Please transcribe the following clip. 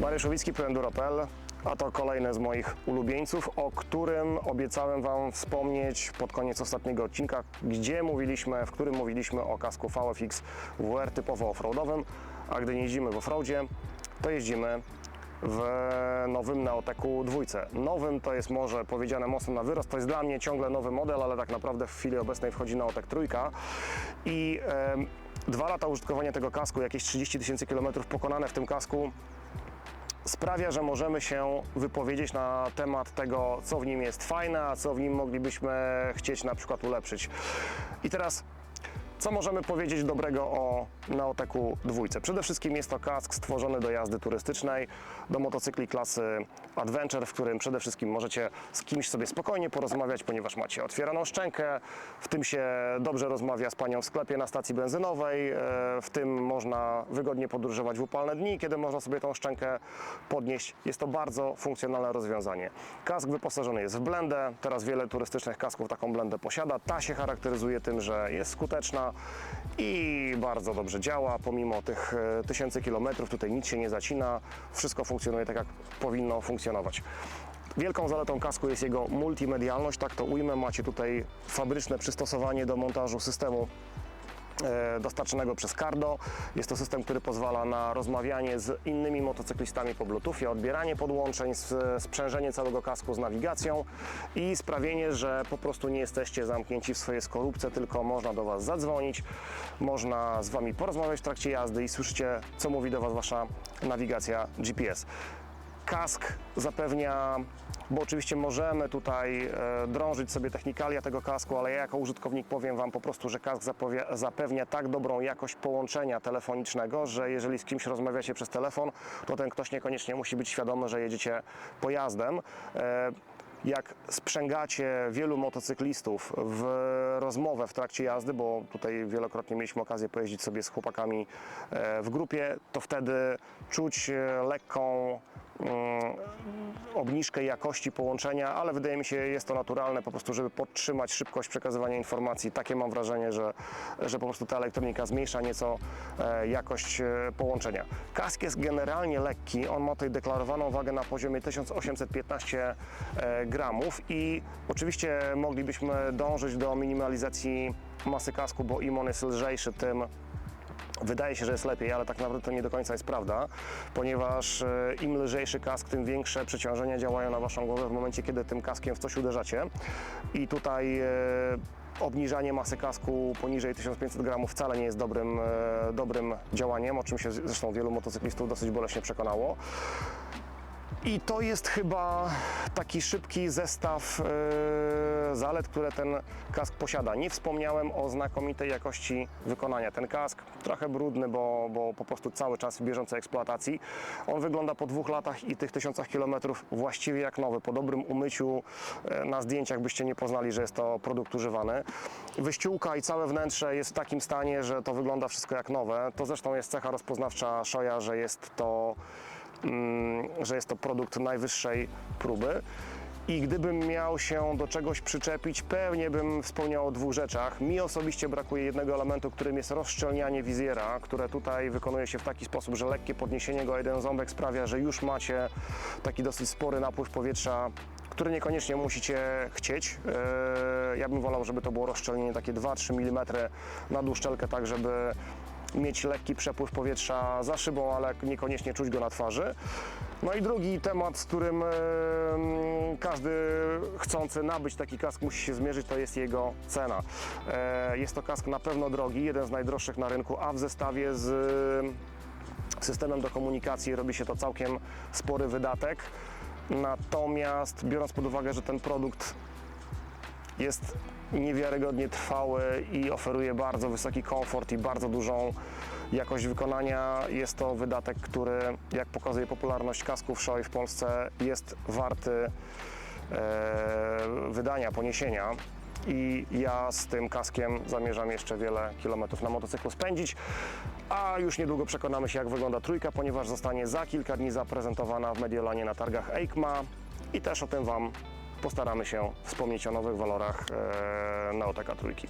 Mariusz Owicki, Enduro.pl, a to kolejny z moich ulubieńców, o którym obiecałem Wam wspomnieć pod koniec ostatniego odcinka, gdzie mówiliśmy, w którym mówiliśmy o kasku VFX WR typowo offroadowym, a gdy nie jeździmy w offroadzie, to jeździmy w nowym Neoteku dwójce. Nowym to jest może powiedziane mocno na wyrost, to jest dla mnie ciągle nowy model, ale tak naprawdę w chwili obecnej wchodzi Neotek trójka. I em, dwa lata użytkowania tego kasku, jakieś 30 tysięcy kilometrów pokonane w tym kasku, sprawia, że możemy się wypowiedzieć na temat tego, co w nim jest fajne, a co w nim moglibyśmy chcieć na przykład ulepszyć. I teraz, co możemy powiedzieć dobrego o Neoteku dwójce? Przede wszystkim jest to kask stworzony do jazdy turystycznej, do motocykli klasy Adventure, w którym przede wszystkim możecie z kimś sobie spokojnie porozmawiać, ponieważ macie otwieraną szczękę, w tym się dobrze rozmawia z panią w sklepie na stacji benzynowej, e, w tym można wygodnie podróżować w upalne dni, kiedy można sobie tą szczękę podnieść. Jest to bardzo funkcjonalne rozwiązanie. Kask wyposażony jest w blendę, teraz wiele turystycznych kasków taką blendę posiada. Ta się charakteryzuje tym, że jest skuteczna i bardzo dobrze działa, pomimo tych e, tysięcy kilometrów, tutaj nic się nie zacina, wszystko funkcjonuje tak jak powinno funkcjonować. Wielką zaletą kasku jest jego multimedialność, tak to ujmę. Macie tutaj fabryczne przystosowanie do montażu systemu dostarczonego przez Cardo. Jest to system, który pozwala na rozmawianie z innymi motocyklistami po Bluetoothie, odbieranie podłączeń, sprzężenie całego kasku z nawigacją i sprawienie, że po prostu nie jesteście zamknięci w swojej skorupce, tylko można do Was zadzwonić, można z Wami porozmawiać w trakcie jazdy i słyszycie, co mówi do Was Wasza nawigacja GPS. Kask zapewnia, bo oczywiście możemy tutaj e, drążyć sobie technikalia tego kasku, ale ja jako użytkownik powiem Wam po prostu, że kask zapewnia, tak dobrą jakość połączenia telefonicznego, że jeżeli z kimś rozmawiacie przez telefon, to ten ktoś niekoniecznie musi być świadomy, że jedziecie pojazdem. E, jak sprzęgacie wielu motocyklistów w rozmowę w trakcie jazdy, bo tutaj wielokrotnie mieliśmy okazję pojeździć sobie z chłopakami e, w grupie, to wtedy czuć lekką obniżkę jakości połączenia, ale wydaje mi się, jest to naturalne po prostu, żeby podtrzymać szybkość przekazywania informacji. Takie mam wrażenie, że, że po prostu ta elektronika zmniejsza nieco e, jakość e, połączenia. Kask jest generalnie lekki, on ma tutaj deklarowaną wagę na poziomie 1815 e, gramów i oczywiście moglibyśmy dążyć do minimalizacji masy kasku, bo im on jest lżejszy, tym Wydaje się, że jest lepiej, ale tak naprawdę to nie do końca jest prawda, ponieważ e, im lżejszy kask, tym większe przeciążenia działają na Waszą głowę w momencie, kiedy tym kaskiem w coś uderzacie. I tutaj e, obniżanie masy kasku poniżej 1500 gramów wcale nie jest dobrym, e, dobrym działaniem, o czym się zresztą wielu motocyklistów dosyć boleśnie przekonało. I to jest chyba taki szybki zestaw e, zalet, które ten kask posiada. Nie wspomniałem o znakomitej jakości wykonania. Ten kask trochę brudny, bo, bo po prostu cały czas w bieżącej eksploatacji. On wygląda po dwóch latach i tych tysiącach kilometrów właściwie jak nowy. Po dobrym umyciu e, na zdjęciach byście nie poznali, że jest to produkt używany. Wyściółka i całe wnętrze jest w takim stanie, że to wygląda wszystko jak nowe. To zresztą jest cecha rozpoznawcza Shoya, że jest to że jest to produkt najwyższej próby. I gdybym miał się do czegoś przyczepić, pewnie bym wspomniał o dwóch rzeczach. Mi osobiście brakuje jednego elementu, którym jest rozszczelnianie wizjera, które tutaj wykonuje się w taki sposób, że lekkie podniesienie go jeden ząbek sprawia, że już macie taki dosyć spory napływ powietrza, który niekoniecznie musicie chcieć. Eee, Ja bym wolał, żeby to było rozszczelnienie takie 2-3 mm na uszczelkę, tak żeby mieć lekki przepływ powietrza za szybą, ale niekoniecznie czuć go na twarzy. No i drugi temat, z którym każdy chcący nabyć taki kask musi się zmierzyć, to jest jego cena. E, Jest to kask na pewno drogi, jeden z najdroższych na rynku, a w zestawie z systemem do komunikacji robi się to całkiem spory wydatek. Natomiast biorąc pod uwagę, że ten produkt jest niewiarygodnie trwały i oferuje bardzo wysoki komfort i bardzo dużą jakość wykonania. Jest to wydatek, który, jak pokazuje popularność kasków Shoei w Polsce, jest warty e, wydania, poniesienia. I ja z tym kaskiem zamierzam jeszcze wiele kilometrów na motocyklu spędzić, a już niedługo przekonamy się, jak wygląda trójka, ponieważ zostanie za kilka dni zaprezentowana w Mediolanie na targach EICMA i też o tym Wam postaramy się wspomnieć o nowych walorach e, Neoteka trójki.